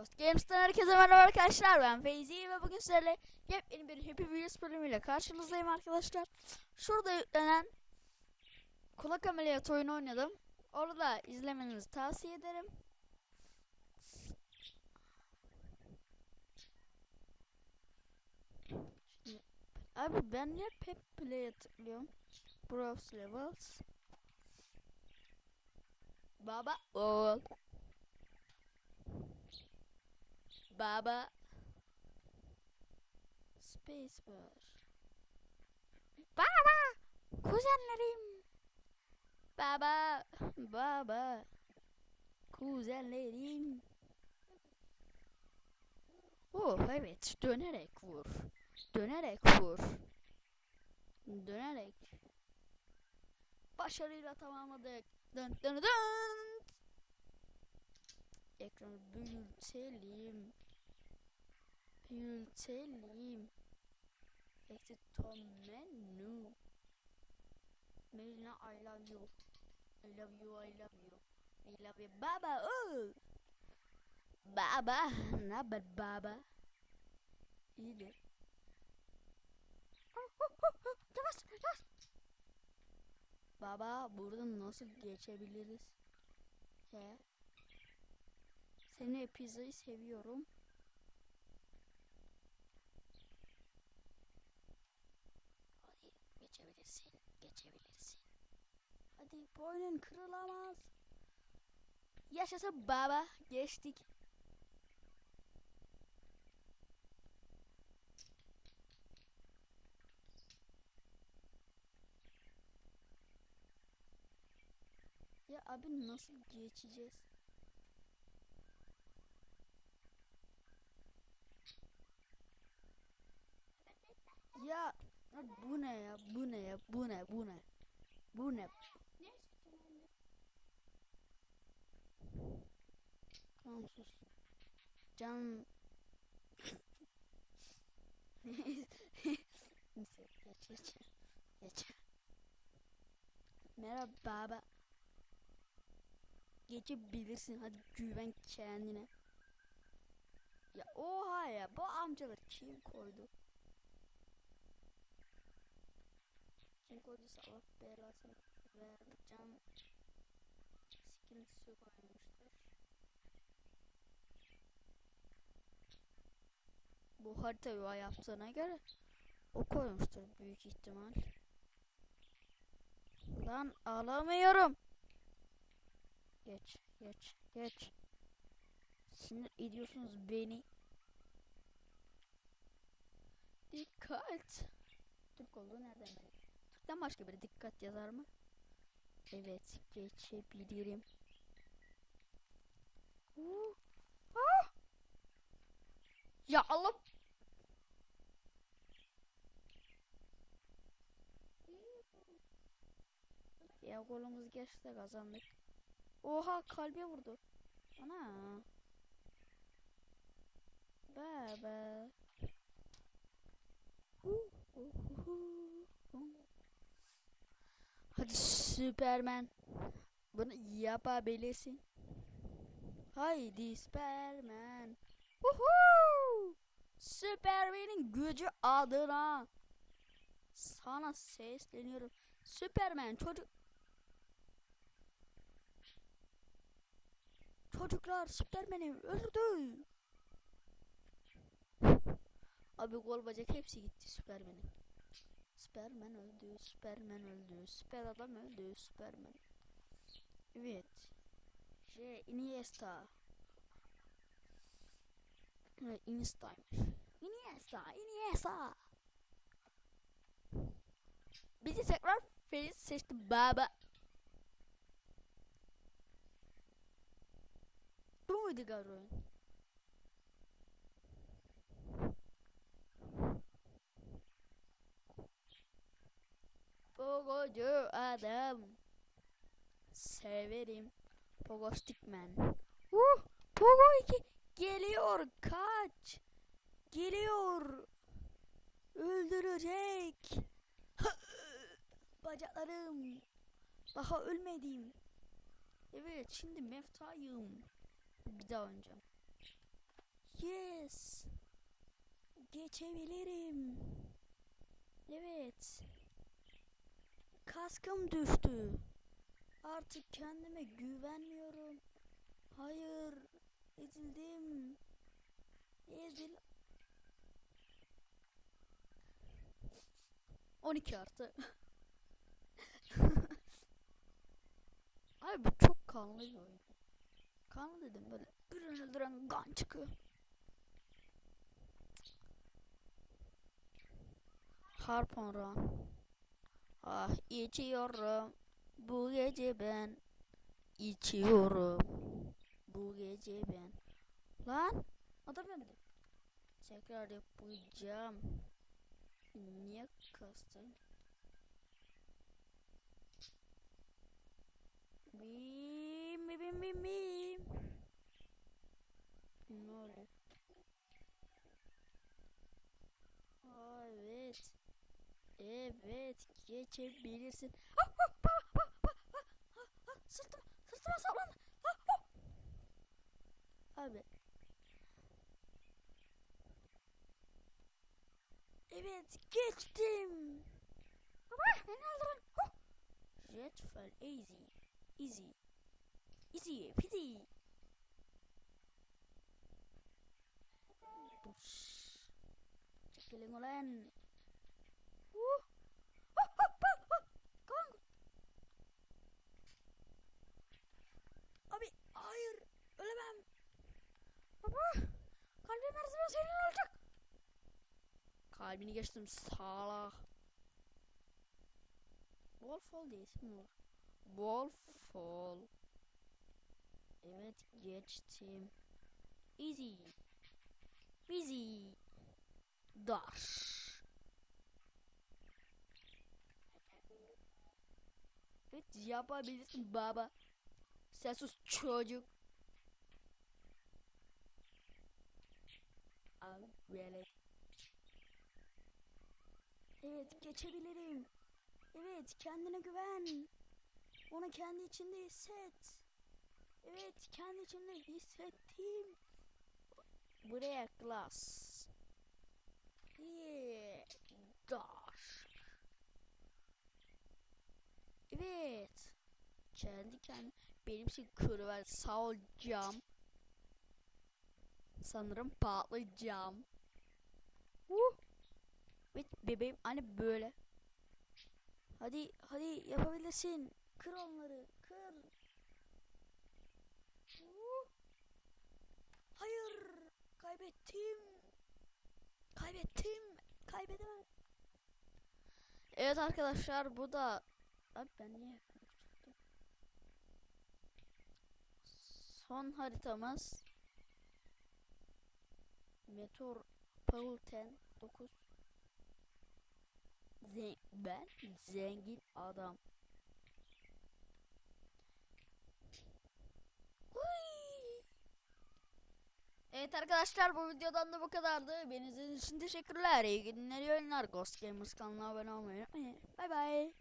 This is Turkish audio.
Ghost Games'ten herkese merhaba arkadaşlar ben Feyzi ve bugün sizlerle yepyeni bir Happy Wheels bölümüyle karşınızdayım arkadaşlar. Şurada yüklenen kulak ameliyatı oyunu oynadım. Orada izlemenizi tavsiye ederim. Şimdi, abi ben niye hep play'e tıklıyorum? Browse levels. Baba oğul. Baba. Space var. Baba. Kuzenlerim. Baba. Baba. Kuzenlerim. Oh evet dönerek vur. Dönerek vur. Dönerek. Başarıyla tamamladık. Dön dön dön. Ekranı büyütelim. Büyütelim. Exit to menu. Melina I love you. I love you, I love you. I love you. Baba, oh. Baba, ne baba? İyidir. Yavaş, yavaş. Baba, buradan nasıl geçebiliriz? He? Seni pizzayı seviyorum. Hadi geçebilirsin, geçebilirsin. Hadi boynun kırılamaz. Yaşasın baba, geçtik. Ya abi nasıl geçeceğiz? Ya bu ne ya? Bu ne ya? Bu ne? Bu ne? Bu ne? Tamam sus. Can Neyse geç geç. Geç. Merhaba baba. Geçebilirsin hadi güven kendine. Ya oha ya bu amcalar kim koydu? Koyduysa Allah belasını vereceğim. Sıkıntısı koymuştur. Bu harita yuva yaptığına göre o koymuştur büyük ihtimal. Lan alamıyorum. Geç, geç, geç. Sinir ediyorsunuz beni. Dikkat. Türk olduğu nereden bilir? Türk'ten başka biri dikkat yazar mı? Evet, geçebilirim. Uh. Ya Allah. Ya golümüz geçti kazandık. Oha kalbe vurdu. Ana. Süpermen. Bunu yapabilirsin. Haydi Süpermen. Uhu! Süpermen'in gücü adına sana sesleniyorum. Süpermen çocuk Çocuklar Süpermen'i öldürdü. Abi gol bacak hepsi gitti Süpermen'in. Süpermen öldü, Süpermen öldü, Süper adam öldü, Süpermen. Evet. J Iniesta. Evet, Iniesta'ymış. Iniesta, Iniesta. Bizi tekrar Feliz seçti baba. Bu muydu Garo'nun? Pogocu adam. Severim. Pogo Stickman. Uh, Pogo 2 geliyor. Kaç. Geliyor. Öldürecek. Bacaklarım. Daha ölmedim. Evet şimdi meftayım. Bir daha oynayacağım. Yes. Geçebilirim. Evet. Kaskım düştü. Artık kendime güvenmiyorum. Hayır. Ezildim. Ezil. 12 artı. Abi bu çok kanlı bir oyun. Kanlı dedim böyle. Öldüren kan çıkıyor. Harpon Run. Ah içiyorum. Bu gece ben içiyorum. Bu gece ben. Lan adam gelmedi. Tekrar yapacağım. Niye kastın? Bim bim bim bim bim. Ne oldu? Aa, evet. Evet geçebilirsin. Sırtıma sırtıma saplandı. Ah. Abi. Evet geçtim. Baba beni öldürün. Jet fell easy. Easy. Easy peasy. Çekilin ulan. Uh. Ah, ah, ah, ah. Kanka. Abi hayır ölemem. Baba kalbim her zaman senin olacak. Kalbini geçtim sağla. Wolfall diye ismi var. Wolfall. Evet geçtim. Easy. Easy. Dash. Evet yapabilirsin baba. Sen sus çocuk. Al böyle. Evet geçebilirim. Evet kendine güven. Onu kendi içinde hisset. Evet kendi içinde hissettim. Buraya class. Yeah. Dash. Evet. Kendi kendi benim için kırıver sağ ol cam. Sanırım patlayacağım. Bebeğim hani böyle. Hadi hadi yapabilirsin. Kır onları kır. Hayır kaybettim. Kaybettim. Kaybedemem. Evet arkadaşlar bu da Abi ben niye? Son haritamız Meteor Paulten 9 Zen ben zengin adam. Evet arkadaşlar bu videodan da bu kadardı. Beni izlediğiniz için teşekkürler. İyi günler, iyi oyunlar. Ghost Gamers kanalına abone olmayı unutmayın. Bay bay.